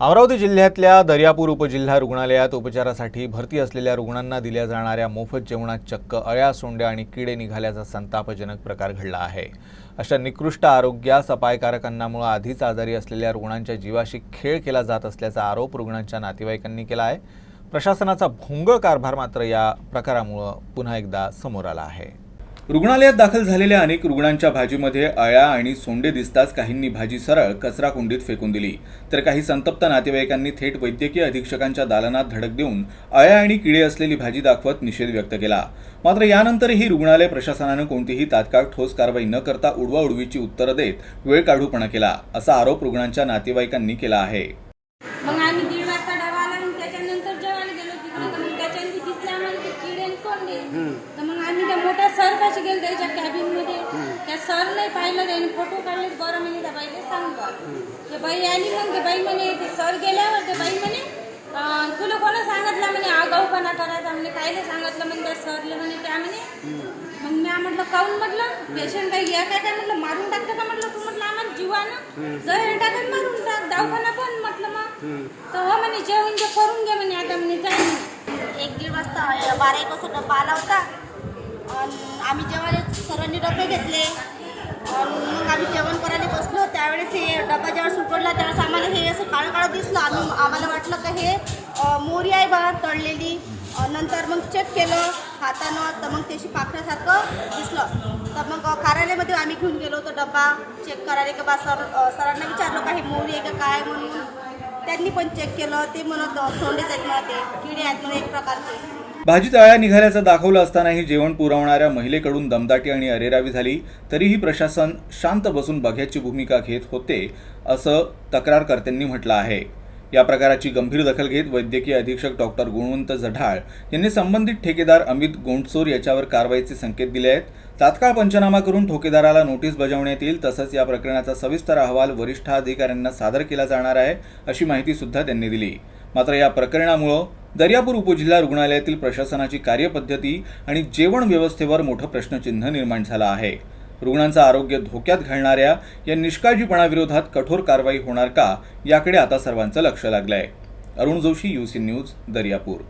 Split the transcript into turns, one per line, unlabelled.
अमरावती जिल्ह्यातल्या दर्यापूर उपजिल्हा रुग्णालयात उपचारासाठी भरती असलेल्या रुग्णांना दिल्या जाणाऱ्या मोफत जेवणात चक्क अळ्या सोंड्या आणि किडे निघाल्याचा संतापजनक प्रकार घडला आहे. अशा निकृष्ट आरोग्यास अपायकारकांमुळे आधीच आजारी असलेल्या रुग्णांच्या जीवाशी खेळ केला जात असल्याचा आरोप रुग्णांच्या नातेवाईकांनी केला आहे. प्रशासनाचा भोंगळ कारभार मात्र या प्रकारामुळं पुन्हा एकदा समोर आला आहे. रुग्णालयात दाखल झालेल्या अनेक रुग्णांच्या भाजीमध्ये अळ्या आणि सोंडे दिसताच काहींनी भाजी सरळ कचरा कुंडीत फेकून दिली. तर काही संतप्त नातेवाईकांनी थेट वैद्यकीय अधीक्षकांच्या दालनात धडक देऊन अळ्या आणि किडे असलेली भाजी दाखवत निषेध व्यक्त केला. मात्र यानंतरही रुग्णालय प्रशासनानं कोणतीही तात्काळ ठोस कारवाई न करता उडवाउडवीची उत्तरं देत वेळ काढूपणा केला असा आरोप रुग्णांच्या नातेवाईकांनी केला आहे.
सोडले तर मग आम्ही त्या मोठ्या सर कशी गेलो त्याच्या कॅबिनमध्ये. त्या सर नाही पाहिलं त्याने फोटो काढले बरं म्हणे त्या बाईला सांगतो ते बाई आली मग ते बाई म्हणे ते सर गेल्यावर ते बाई म्हणे तुला कोणा सांगितलं म्हणे आगाऊपणा करायचा म्हणे कायले सांगितलं म्हणे त्या सरले म्हणे त्या म्हणे मग मी म्हटलं काऊन म्हटलं? पेशंट काही या काय काय म्हटलं? मारून टाकतं का म्हटलं तू? म्हटलं आम्हाला जीवानं जर टाकत मारून टाक दवाखाना पण म्हटलं मग. तर हो म्हणे जेवण जे करून घे म्हणे आता म्हणे जाय म्हणे.
एक दीड वाजता बारा एक वाजता डब्बा आला होता. आणि आम्ही जेव्हा सरांनी डबे घेतले. मग आम्ही जेवण करायला बसलो. त्यावेळेस हे डब्बा जेव्हा सुटवला त्यावेळेस आम्हाला हे असं काळं काळं दिसलं. आम्ही आम्हाला वाटलं का हे मोरी आहे बा तळलेली. नंतर मग चेक केलं हातानं तर मग त्याशी पाखरासारखं दिसलं. तर मग कार्यालयामध्ये आम्ही घेऊन गेलो होतो डब्बा चेक करायला का बा सर सरांना विचारलं का हे मोरी आहे का काय म्हणून. त्यांनी पण चेक केलं. ते म्हणत सोंडेच आहेत ना ते. किडे आहेत म्हणून एक प्रकारचे.
भाजीत अळ्या निघाल्याचं दाखवलं असतानाही जेवण पुरवणाऱ्या महिलेकडून दमदाटी आणि अरेरावी झाली तरीही प्रशासन शांत बसून बघ्याची भूमिका घेत होते असं तक्रारकर्त्यांनी म्हटलं आहे. या प्रकाराची गंभीर दखल घेत वैद्यकीय अधीक्षक डॉक्टर गुणवंत जढाळ यांनी संबंधित ठेकेदार अमित गोंडसोर याच्यावर कारवाईचे संकेत दिले आहेत. तात्काळ पंचनामा करून ठोकेदाराला नोटीस बजावण्यात येईल तसंच या प्रकरणाचा सविस्तर अहवाल वरिष्ठ अधिकाऱ्यांना सादर केला जाणार आहे अशी माहिती सुद्धा त्यांनी दिली. मात्र या प्रकरणामुळं दर्यापूर उपजिल्हा रुग्णालयातील प्रशासनाची कार्यपद्धती आणि जेवण व्यवस्थेवर मोठं प्रश्नचिन्ह निर्माण झालं आहे. रुग्णांचं आरोग्य धोक्यात घालणाऱ्या या निष्काळजीपणाविरोधात कठोर कारवाई होणार का याकडे आता सर्वांचं लक्ष लागलंय. Arun Joshi UC news Daryapur.